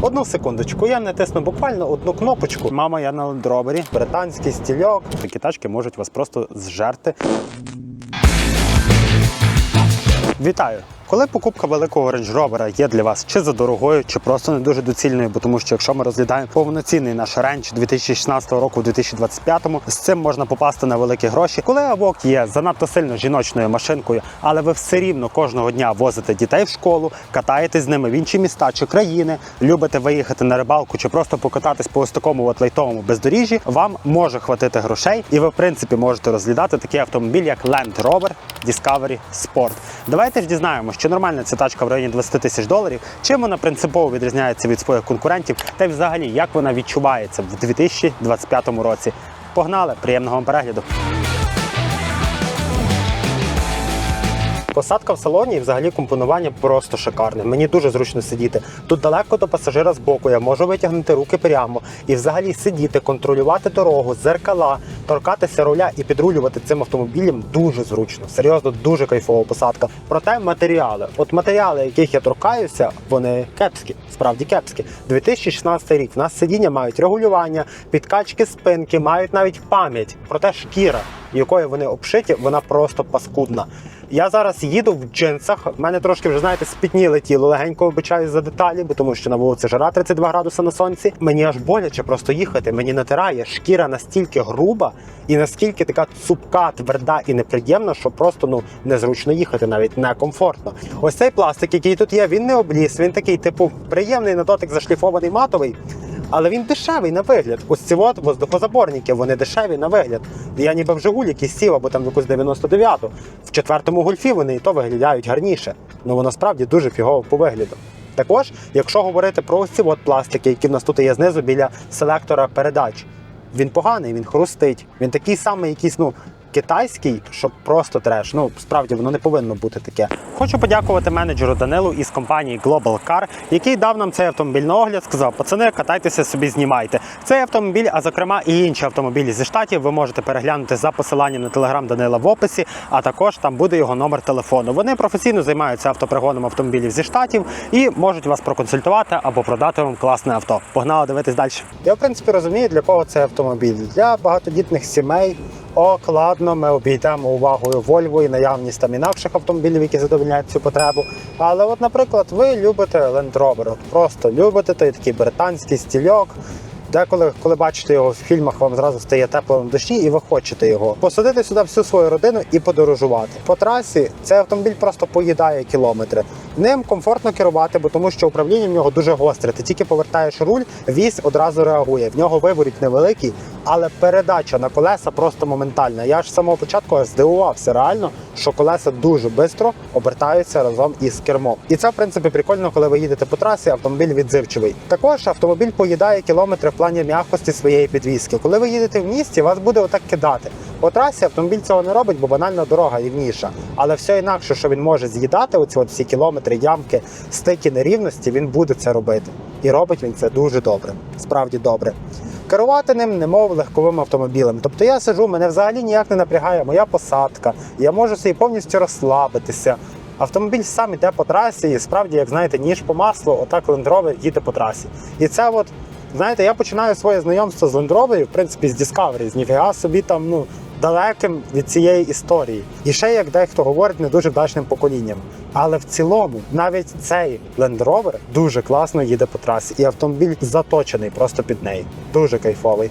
Одну секундочку, я натисну буквально одну кнопочку. Мама, я на дробері, британський стільок. Такі тачки можуть вас просто зжерти. Вітаю! Коли покупка великого Range Rover є для вас чи за дорогою, чи просто не дуже доцільною, бо тому що якщо ми розглядаємо повноцінний наш ренч 2016 року, 2025, з цим можна попасти на великі гроші. Коли Авок є занадто сильно жіночною машинкою, але ви все рівно кожного дня возите дітей в школу, катаєтесь з ними в інші міста чи країни, любите виїхати на рибалку чи просто покататись по ось такому от лайтовому бездоріжжі, вам може хватити грошей, і ви в принципі можете розглядати такий автомобіль, як Land Rover Discovery Sport. Давайте ж дізнаємося, чи нормальна ця тачка в районі 20 тисяч доларів, чим вона принципово відрізняється від своїх конкурентів, та й взагалі як вона відчувається в 2025 році. Погнали! Приємного вам перегляду! Посадка в салоні і взагалі компонування просто шикарне. Мені дуже зручно сидіти. Тут далеко до пасажира з боку. Я можу витягнути руки прямо і взагалі сидіти, контролювати дорогу, зеркала, торкатися руля і підрулювати цим автомобілем дуже зручно. Серйозно, дуже кайфова посадка. Проте матеріали. От матеріали, яких я торкаюся, вони кепські, справді кепські. 2016 рік. В нас сидіння мають регулювання, підкачки спинки, мають навіть пам'ять. Проте шкіра, якою вони обшиті, вона просто паскудна. Я зараз їду в джинсах. В мене трошки вже знаєте спітніле тіло. Легенько обичаю за деталі, бо тому що на вулиці жара 32 градуси на сонці. Мені аж боляче просто їхати. Мені натирає. Шкіра настільки груба і наскільки така цупка, тверда і неприємна, що просто ну незручно їхати, навіть некомфортно. Ось цей пластик, який тут є, він не обліз. Він такий, типу, приємний на дотик, зашліфований матовий. Але він дешевий на вигляд. Ось ці от воздухозаборники, вони дешеві на вигляд. Я ніби в Жигулі якийсь сів, або там в якусь 99-ту. В четвертому гольфі вони і то виглядають гарніше. Ну воно справді дуже фігово по вигляду. Також, якщо говорити про ось ці от пластики, які в нас тут є знизу біля селектора передач, він поганий, він хрустить. Він такий самий, якийсь, ну. Китайський, щоб просто треш. Ну справді воно не повинно бути таке. Хочу подякувати менеджеру Данилу із компанії Global Car, який дав нам цей автомобіль на огляд. Сказав, пацани, катайтеся собі, знімайте. Цей автомобіль, а зокрема і інші автомобілі зі штатів, ви можете переглянути за посиланням на телеграм Данила в описі, а також там буде його номер телефону. Вони професійно займаються автопригоном автомобілів зі штатів і можуть вас проконсультувати або продати вам класне авто. Погнали дивитись далі. Я в принципі розумію, для кого це автомобіль для багатодітних сімей. Окладно ми обійдемо увагою Volvo і наявність там інакших автомобілів, які задовольняють цю потребу. Але, от, наприклад, ви любите Land Rover, от просто любите той такий британський стільок. Деколи, коли бачите його в фільмах, вам зразу стає тепло на душі, і ви хочете його посадити сюди всю свою родину і подорожувати. По трасі цей автомобіль просто поїдає кілометри. Ним комфортно керувати, бо тому що управління в нього дуже гостре. Ти тільки повертаєш руль, вісь одразу реагує. В нього виворіт невеликий, але передача на колеса просто моментальна. Я ж з самого початку здивувався реально, що колеса дуже швидко обертаються разом із кермом. І це в принципі прикольно, коли ви їдете по трасі, автомобіль відзивчивий. Також автомобіль поїдає кілометри в плані м'якості своєї підвіски. Коли ви їдете в місті, вас буде отак кидати. По трасі автомобіль цього не робить, бо банальна дорога рівніша. Але все інакше, що він може з'їдати, оці от всі кілометри, ямки, стики нерівності, він буде це робити. І робить він це дуже добре, справді добре. Керувати ним немов легковим автомобілем. Тобто я сижу, мене взагалі ніяк не напрягає моя посадка. Я можу собі повністю розслабитися. Автомобіль сам іде по трасі, і справді, як знаєте, ніж по маслу, отак Rover їде по трасі. І це от, знаєте, я починаю своє знайомство з Rover, в принципі, з Discovery, з ніфіга собі там, ну, далеким від цієї історії. І ще, як дехто говорить, не дуже вдачним поколінням. Але в цілому, навіть цей Land Rover дуже класно їде по трасі, і автомобіль заточений просто під неї. Дуже кайфовий.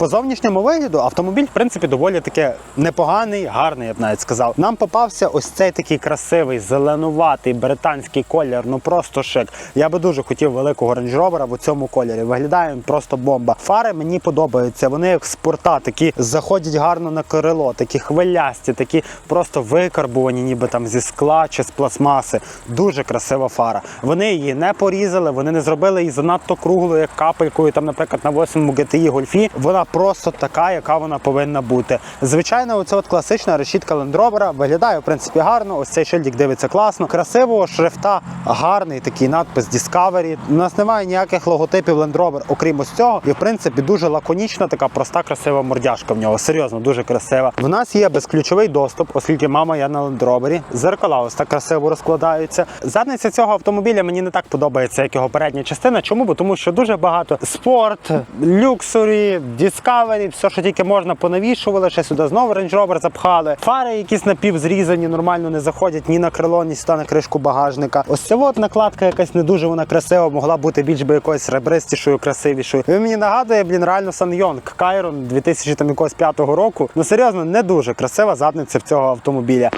По зовнішньому вигляду автомобіль, в принципі, доволі таки непоганий, гарний, я б навіть сказав. Нам попався ось цей такий красивий, зеленуватий британський колір, ну просто шик. Я би дуже хотів великого Range Rover в цьому кольорі. Виглядає він просто бомба. Фари мені подобаються. Вони як спорта, такі заходять гарно на крило, такі хвилясті, такі просто викарбувані, ніби там зі скла чи з пластмаси. Дуже красива фара. Вони її не порізали, вони не зробили її занадто круглою, як капелькою, там, наприклад, на 8 GTI гольфі. Вона просто така, яка вона повинна бути. Звичайно, оце от класична решітка Rover виглядає в принципі гарно. Ось цей шильдик дивиться класно. Красивого шрифта, гарний такий надпис Discovery. У нас немає ніяких логотипів Rover, окрім ось цього. І в принципі дуже лаконічна, така проста, красива мордяшка в нього. Серйозно, дуже красива. В нас є безключовий доступ, оскільки мама я на Rover. Зеркала ось так красиво розкладаються. Задниця цього автомобіля мені не так подобається, як його передня частина. Чому? Бо тому що дуже багато спорт, люксурі, Discovery, все, що тільки можна, понавішували. Ще сюди знову Range Rover запхали. Фари якісь напівзрізані, нормально не заходять ні на крило, ні сюди на кришку багажника. Ось ця от накладка якась не дуже вона красива, могла бути більш би якоюсь ребристішою, красивішою. Він мені нагадує, блін, реально Сан Йонг Кайрон 2005 року. Ну серйозно, не дуже красива задниця в цього автомобіля.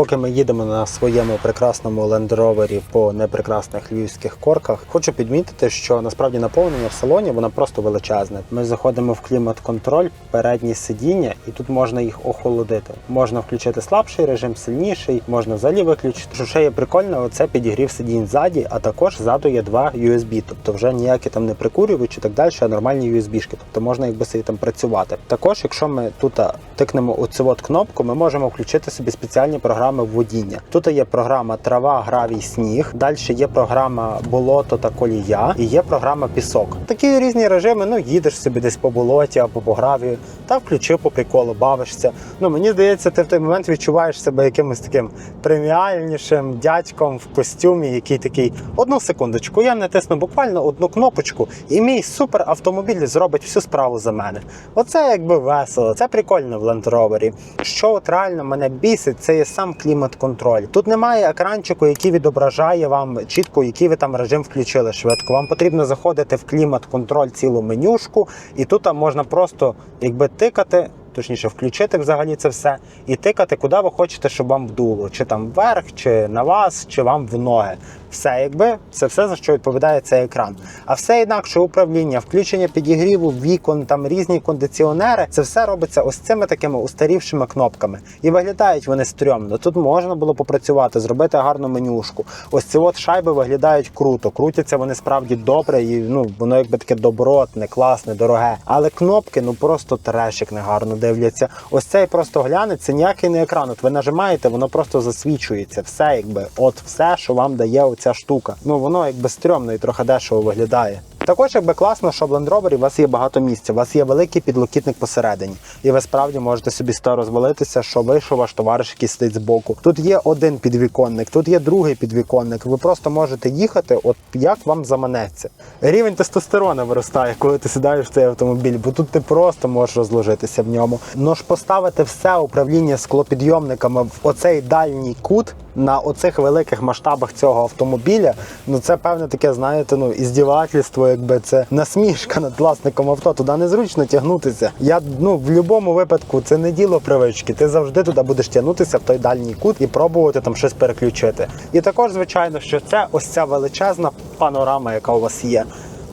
Поки ми їдемо на своєму прекрасному лендровері по непрекрасних львівських корках, хочу підмітити, що насправді наповнення в салоні воно просто величезне. Ми заходимо в клімат-контроль, передні сидіння, і тут можна їх охолодити. Можна включити слабший режим, сильніший, можна взагалі виключити. Що ще є прикольно, оце підігрів сидінь ззаді, а також ззаду є два USB, тобто вже ніякі там не прикурювачі так далі, а нормальні USB-шки. Тобто можна якби собі там працювати. Також, якщо ми тут тикнемо оцю от кнопку, ми можемо включити собі спеціальні програми водіння. Тут є програма трава, гравій, сніг. Далі є програма болото та колія, і є програма пісок. Такі різні режими. Ну їдеш собі десь по болоті або по гравію, та включив по приколу, бавишся. Ну мені здається, ти в той момент відчуваєш себе якимось таким преміальнішим дядьком в костюмі, який такий одну секундочку. Я натисну буквально одну кнопочку, і мій супер автомобіль зробить всю справу за мене. Оце якби весело, це прикольно в Land Rover. Що от реально мене бісить, це є сам клімат-контроль. Тут немає екранчику, який відображає вам чітко, який ви там режим включили швидко. Вам потрібно заходити в клімат-контроль цілу менюшку, і тут там можна просто якби тикати. Точніше, включити взагалі це все і тикати, куди ви хочете, щоб вам вдуло, чи там вверх, чи на вас, чи вам в ноги. Все, якби це все за що відповідає цей екран. А все інакше управління, включення підігріву, вікон, там різні кондиціонери, це все робиться ось цими такими устарівшими кнопками. І виглядають вони стрьомно. Тут можна було попрацювати, зробити гарну менюшку. Ось ці от шайби виглядають круто, крутяться вони справді добре, і ну воно якби таке добротне, класне, дороге. Але кнопки ну просто трешик негарно дивляться. Ось цей просто глянець, це ніякий не екран. От ви нажимаєте, воно просто засвічується. Все, якби, от все, що вам дає оця штука. Ну воно якби стрьомно і трохи дешево виглядає. Також якби класно, що в Land Rover у вас є багато місця, у вас є великий підлокітник посередині, і ви справді можете собі сто розвалитися, що ви, що ваш товариш, який сидить збоку. Тут є один підвіконник, тут є другий підвіконник. Ви просто можете їхати, от як вам заманеться. Рівень тестостерона виростає, коли ти сідаєш в цей автомобіль, бо тут ти просто можеш розложитися в ньому. Ну ж поставити все управління склопідйомниками в оцей дальній кут на оцих великих масштабах цього автомобіля, ну це певне таке, знаєте, ну іздівательство, якби це насмішка над власником авто. Туди незручно тягнутися. Я ну в будь-якому випадку це не діло привички. Ти завжди туди будеш тягнутися в той дальній кут і пробувати там щось переключити. І також, звичайно, що це ось ця величезна панорама, яка у вас є.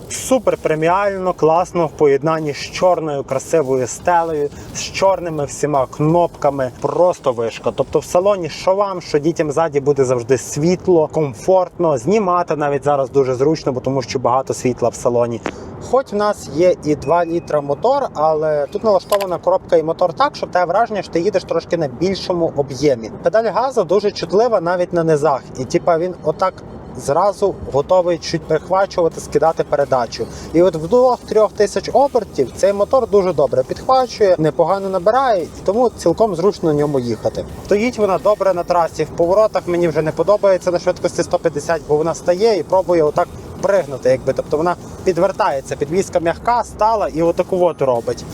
Супер преміально, класно в поєднанні з чорною красивою стелею, з чорними всіма кнопками. Просто вишка. Тобто в салоні, що вам, що дітям ззаді буде завжди світло, комфортно, знімати навіть зараз дуже зручно, бо тому що багато світла в салоні. Хоч в нас є і 2 літра мотор, але тут налаштована коробка і мотор так, що те враження, що ти їдеш трошки на більшому об'ємі. Педаль газу дуже чутлива навіть на низах, і типа він отак зразу готовий чуть прихвачувати, скидати передачу. І от в 2-3 тисяч обертів цей мотор дуже добре підхвачує, непогано набирає, і тому цілком зручно на ньому їхати. Стоїть вона добре на трасі. В поворотах мені вже не подобається на швидкості 150, бо вона стає і пробує отак пригнути, якби тобто вона підвертається. Підвізка м'яка стала і отаку от робить.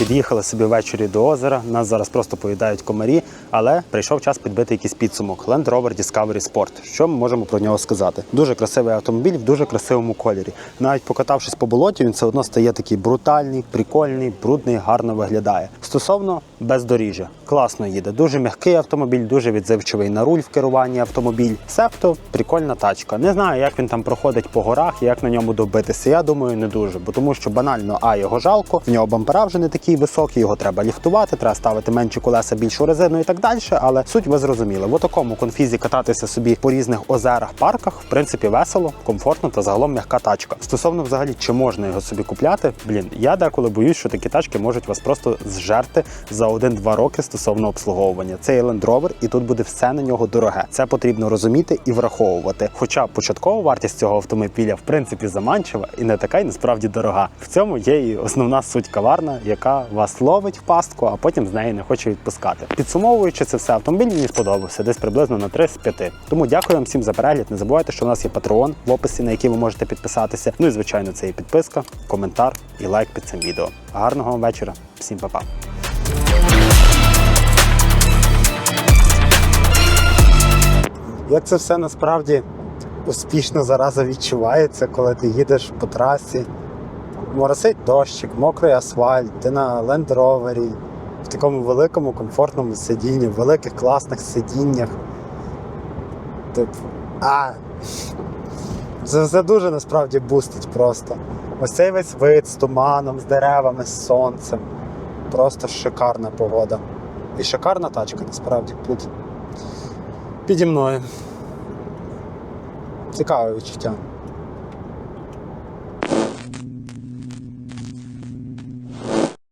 Під'їхали собі ввечері до озера. Нас зараз просто поїдають комарі, але прийшов час підбити якийсь підсумок. Land Rover Discovery Sport. Що ми можемо про нього сказати? Дуже красивий автомобіль в дуже красивому кольорі. Навіть покатавшись по болоті, він все одно стає такий брутальний, прикольний, брудний, гарно виглядає. Стосовно бездоріжжя. Класно їде. Дуже м'який автомобіль, дуже відзивчивий на руль в керуванні автомобіль. Себто прикольна тачка. Не знаю, як він там проходить по горах як на ньому добитися. Я думаю, не дуже, бо тому що банально, а його жалко, в нього бампера вже не такі високі, його треба ліфтувати, треба ставити менші колеса, більшу резину і так далі. Але суть ви зрозуміли. В такому конфізі кататися собі по різних озерах, парках, в принципі, весело, комфортно та загалом м'яка тачка. Стосовно взагалі, чи можна його собі купляти, блін, я деколи боюсь, що такі тачки можуть вас просто зжерти за 1-2 роки стосовно обслуговування. Це є Land Rover, і тут буде все на нього дороге. Це потрібно розуміти і враховувати. Хоча початкова вартість цього автомобіля в принципі заманчива і не така й насправді дорога. В цьому є і основна суть каварна, яка вас ловить в пастку, а потім з неї не хоче відпускати. Підсумовуючи це все, автомобіль мені сподобався десь приблизно на 3 з 5. Тому дякую вам всім за перегляд. Не забувайте, що у нас є Patreon в описі, на який ви можете підписатися. Ну і звичайно, це і підписка, коментар і лайк під цим відео. Гарного вам вечора, всім па-па. Як це все насправді успішно зараза відчувається, коли ти їдеш по трасі, моросить дощик, мокрий асфальт, ти на лендровері, в такому великому комфортному сидінні, в великих класних сидіннях. Типу, а. Це, це дуже насправді бустить просто. Ось цей весь вид з туманом, з деревами, з сонцем. Просто шикарна погода. І шикарна тачка насправді тут. Піді мною. Цікаве відчуття.